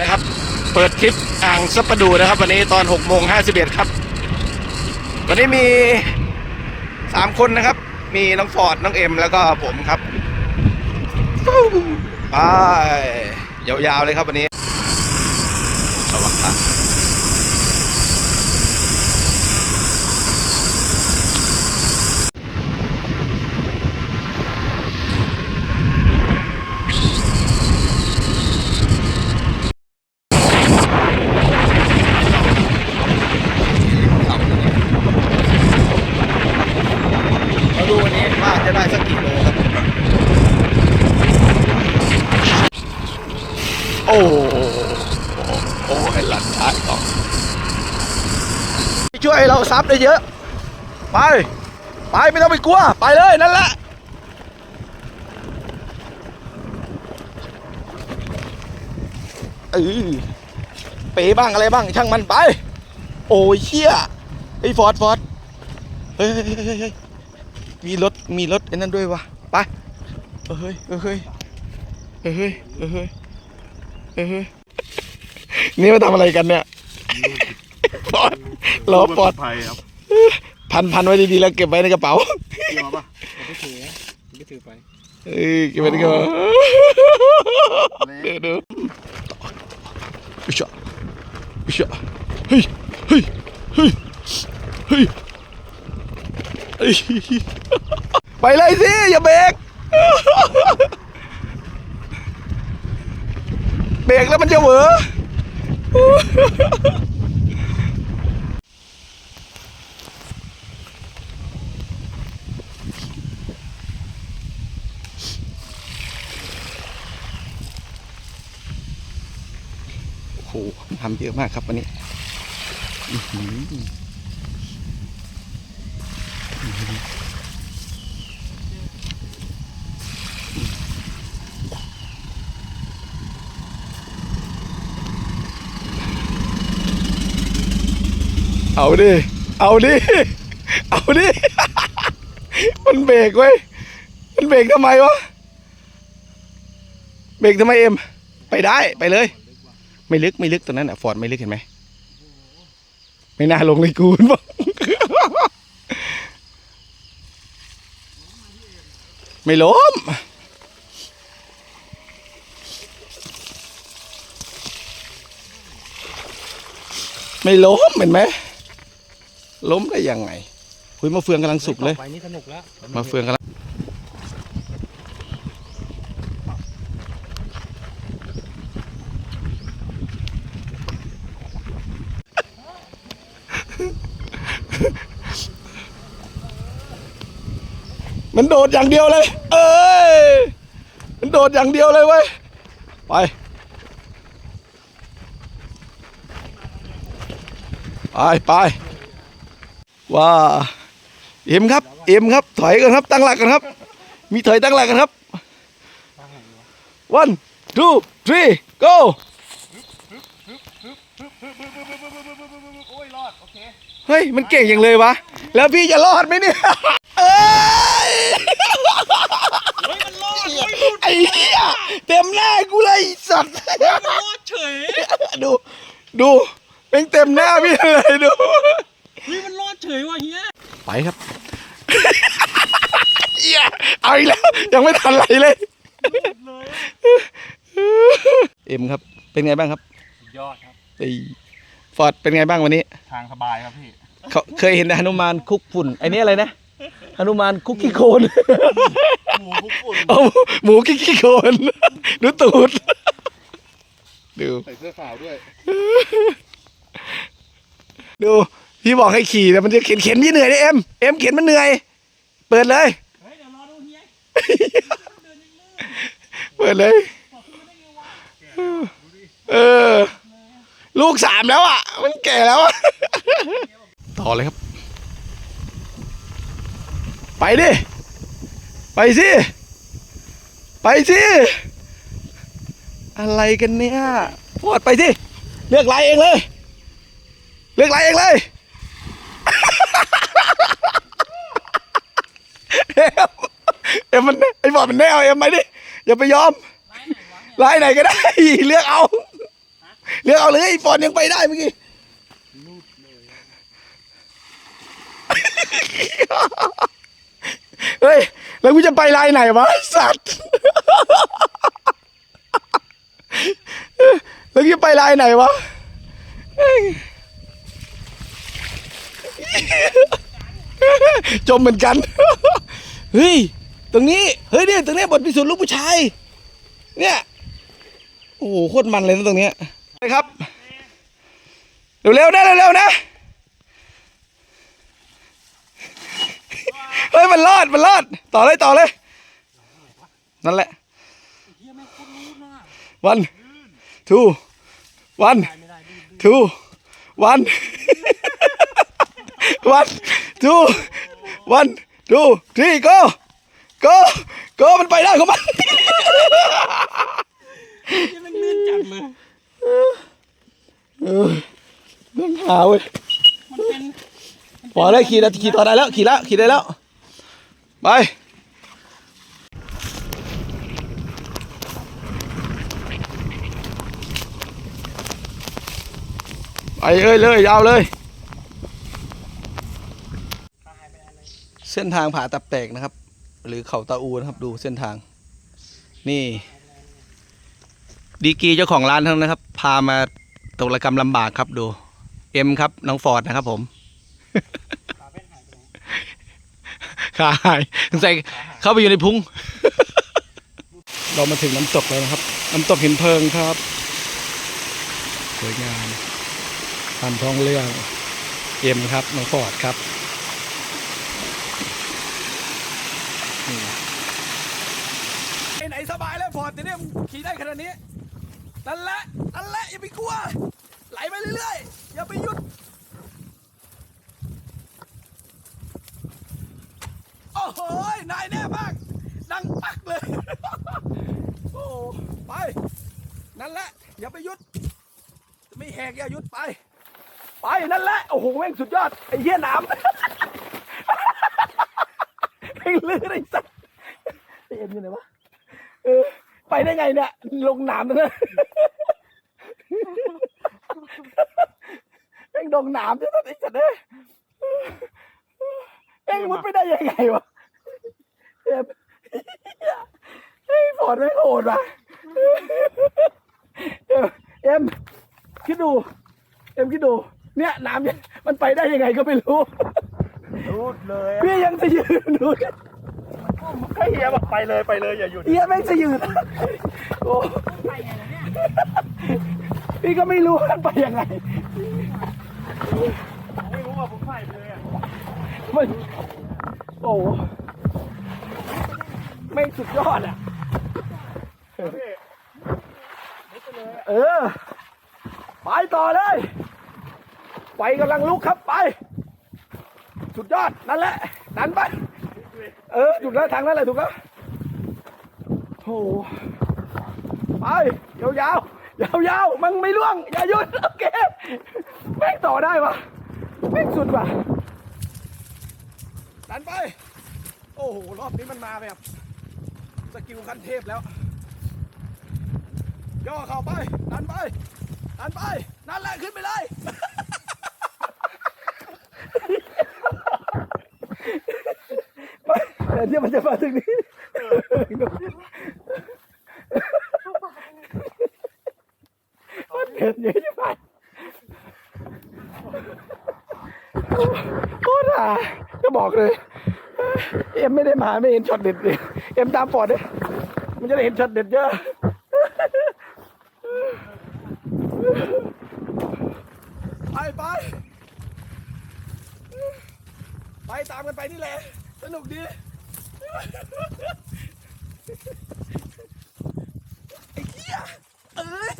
นะครับ เปิดคลิปอ่างซับปะดูนะครับ วันนี้ตอน6โมง51ครับ วันนี้มี3คนนะครับ มีน้องฟอร์ดน้องเอ็มแล้วก็ผมครับไปยาวๆเลยครับวันนี้สวัสดีครับมาดูวันนี้ว่าจะได้สักกี่โลครับ โอ้โหโอ้ยหลันท้ายก่อช่วยเราซับได้เยอะ ไป ไปไม่ต้องไปกลัว ไปเลยนั่นแหละเออเป๋บ้างอะไรบ้างช่างมันไป โอ้ยเชี่ยไอ้ฟอร์ดฟอร์ดเฮ้ยมีรถมีรถไอ้นั่นด้วยวะไปเฮ้ยเฮ้ยเฮ้ยเฮ้ย นี่มาทำอะไรกันเนี่ยปอดรอปอดภัยครับพันพันไว้ดีๆแล้วเก็บไว้ในกระเป๋าเกี่ยวป่ะไม่ถือนะไม่ถือไปเอ้ยเก็บไว้ในกระเป๋าเดี๋ยวดูอิชะอิชะเฮ้ยเฮ้ยเฮ้ยเฮ้ยเฮ้ยไปเลยสิอย่าเบรก เบรกแล้วมันจะเหวอโอ้โหทำเยอะมากครับวันนี้ เอาดิ เอาดิ เอาดิ มันเบรกเว้ย มันเบรกทำไมวะ เบรกทำไมเอ็ม ไปได้ไปเลย ไม่ลึกไม่ลึกตรงนั้นอะฟอร์ดไม่ลึกเห็นไหม ไม่น่าลงเลยกูบอกไม่ล้มไม่ล้มเห็นไหม ล้มได้ยังไงคุยมาเฟืองกำลังสุกเลย ไปนี่สนุกแล้วมาเฟืองกำลังมันโดดอย่างเดียวเลย เอ้ย มันโดดอย่างเดียวเลยเว้ย ไป ไปไป ว้าเอ็มครับ เอ็มครับ ถอยกันครับ ตั้งหลักกันครับ มีถอยตั้งหลักกันครับ one two three go เฮ้ย มันเก่งอย่างเลยวะ แล้วพี่จะรอดไหมเนี่ยเอ้ยเฮ้ยมันรอดไอ้เหี้ยเต็มหน้ากูเลยไอ้สัตว์มันรอดเฉย ดู ดูเป็นเต็มหน้าพี่เลยดู เฮ้ยมันรอดเฉยว่ะเฮีย ไปครับเหี้ยเอาอีกแล้ว ยังไม่ทันไหลเลยเอ็มครับ เป็นไงบ้างครับยอดครับไอ้ฟอร์ดเป็นไงบ้างวันนี้ ทางสบายครับพี่เขาเคยเห็นแต่หนุมานคุกฝุ่นไอ้นี่อะไรนะหนุมานคุกขี้โคลนหมูคุกฝุ่นเอาหมูขี้ขี้โคลนดูตูดดูใส่เสื้อขาวด้วย ดู พี่บอกให้ขี่แต่มันจะเข็นเข็นพี่เหนื่อยดิเอ็มเอ็มเข็นมันเหนื่อย เปิดเลย เฮ้ยเดี๋ยวรอดูเฮียเปิดเลยเออ ลูกสามแล้วอะ มันแก่แล้วอะ ต่อเลยครับ ไปดิ ไปสิ ไปสิ อะไรกันเนี่ยปวดไปสิ เลือกลายเองเลย เลือกลายเองเลย เอ็มเอ็มมันไอ้บอดมันแน่เอาเอ็มไปดิอย่าไปยอมลายไหนก็ได้เลือกเอาเลือกเอาเลยไอ้ฟอนยังไปได้เมื่อกี้เฮ้ยแล้วกูจะไปลายไหนวะสัตว์แล้วกูจะไปลายไหนวะจมเหมือนกัน เฮ้ย ตรงนี้ เฮ้ยเนี่ยตรงนี้บทพิสูจน์ลูกผู้ชาย เนี่ย โอ้โหโคตรมันเลยนะตรงเนี้ยนะครับ เร็วๆนะเร็วๆนะ เฮ้ยมันรอดมันรอด ต่อเลยต่อเลย นั่นแหละ one two one two one one two one two three go go go มันไปได้ของมันยังมันลื่นจัดเลยเออเรื่องหาเว้ยมันเป็นพอเลยขี่แล้วขี่ต่อได้แล้วขี่แล้วขี่ได้แล้ว ไปไปเลยเลยยาวเลย ส้นทางผาตับแตกนะครับ หรือเขาตาอูนะครับ ดูเส้นทาง นี่ ดีกีเจ้าของร้านทั้งนะครับ พามาตกระกรรมลำบากครับดู เอ็มครับน้องฟอร์ดนะครับ ผมขาหายสงสัยเข้าไปอยู่ในพุงเรามาถึงน้ำตกแล้วนะครับ น้ำตกห็นเพลิงครับ สวยงามตามท้องเรื่อง เอ็มครับน้องฟอร์ดครับไปไหนสบายแล้วฟอร์ดแต่เนี่ยขี่ ได้ขนาดนี้นั่นแหละนั่นแหละอย่าไปกลัว ไหลไปเรื่อยๆ อย่าไปหยุด โอ้โห นายแน่มาก ดังปักเลย โอ้ไป นั่นแหละ อย่าไปหยุด ไม่แหกอย่าหยุดไป ไปนั่นแหละ โอ้โหแม่งสุดยอด ไอ้เหี้ยน้ำแม่งลื่นไอ้สัสไอ้เอ็มอยู่ไหนวะเออ ไปได้ไงเนี่ย ลงหนามตรงนั้นแม่งดงหนามใช่ไหมไอ้สัตว์เอ้ยแม่งมุดไปได้ยังไงวะเอ็มไอ้ฝนไม่งโหดว่ะเอ็มเอ็มคิดดู เอ็มคิดดู เนี่ยน้ำเนี่ยมันไปได้ยังไงก็ไม่รู้รูดเลย พี่ยังจะยืนดู ก็เฮียบอกไปเลยไปเลยอย่าหยุดเอียแม่งจะยืนโอ้พี่ก็ไม่รู้ว่ามันไปยังไงไม่รู้ว่าผมใส่ไปเลยอะมันโอ้ไม่งสุดยอดอะพี่เออ ไปต่อเลยไฟกำลังลุกครับไป สุดยอดนั่นแหละดันไป เออถูกแล้วทางนั้นแหละถูกแล้วโอ้โหไปยาวยาวยาวยาวๆมันไม่ล่วง อย่าหยุดโอเคแม่งต่อได้วะแม่งสุดวะดันไป โอ้โห รอบนี้มันมาแบบ สกิลขั้นเทพแล้ว ย่อเข้าไป ดันไป ดันไป นั่นแหละขึ้นไปเลย แต่ที่มันจะมาถึงนี้มันเผ็ดเยอะจังไปโคตรอะก็บอกเลย เอ็มไม่ได้มาไม่เห็นช็อตเด็ดเลยเอ็มตามฟอร์ดเลยมันจะได้เห็นช็อตเด็ดเยอะไปไปไปตามกันไปนี่แหละ สนุกดี ไอ้เหี้ยเอ้ย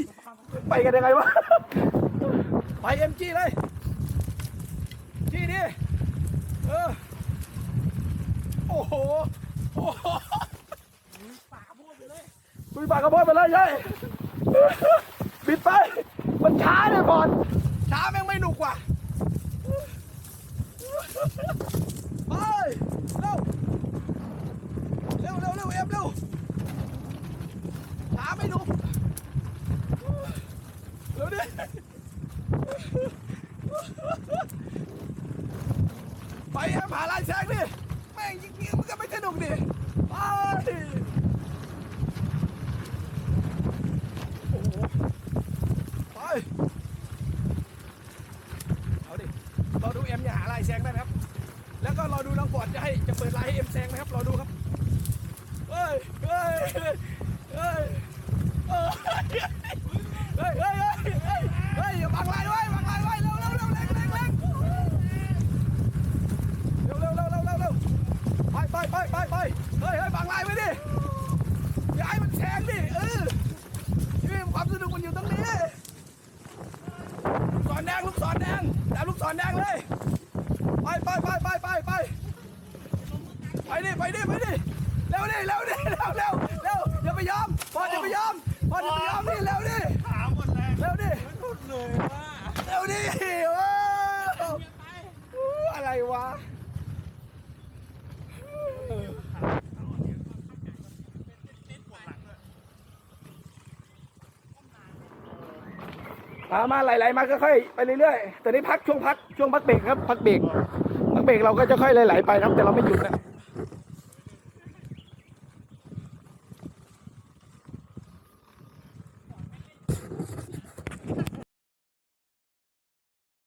ไปกันยังไงวะ ไปเอ็มจีเลยจีดิเออ โอ้โห โอ้โหลุยป่ากระโพดไปเลยลุยป่ากระโพดไปเลยยัยปิดไป มันช้าเลยบอลช้าแม่งไม่หนุกว่ะ ไป เร็วเร็ว เร็วช้าไม่หนุกเร็วดิไปแอมหาลายแซงดิแม่งยิงยิงมันก็ไม่สนุกดิไปโอ้โหไปเอาดิรอดูเอ็มอย่าหาลายแซงได้ครับ แล้วก็รอดูน้องฟอดจะให้จะเปิดลายให้เอ็มแซงนะครับรอดูครับ ไปดิไปดิ มามาไหลๆมาค่อยๆไปเรื่อยๆแต่นี้พักช่วงพักช่วงพักเบรกครับพักเบรกพักเบรกเราก็จะค่อยไหลๆไปนะครับแต่เราไม่หยุดนะ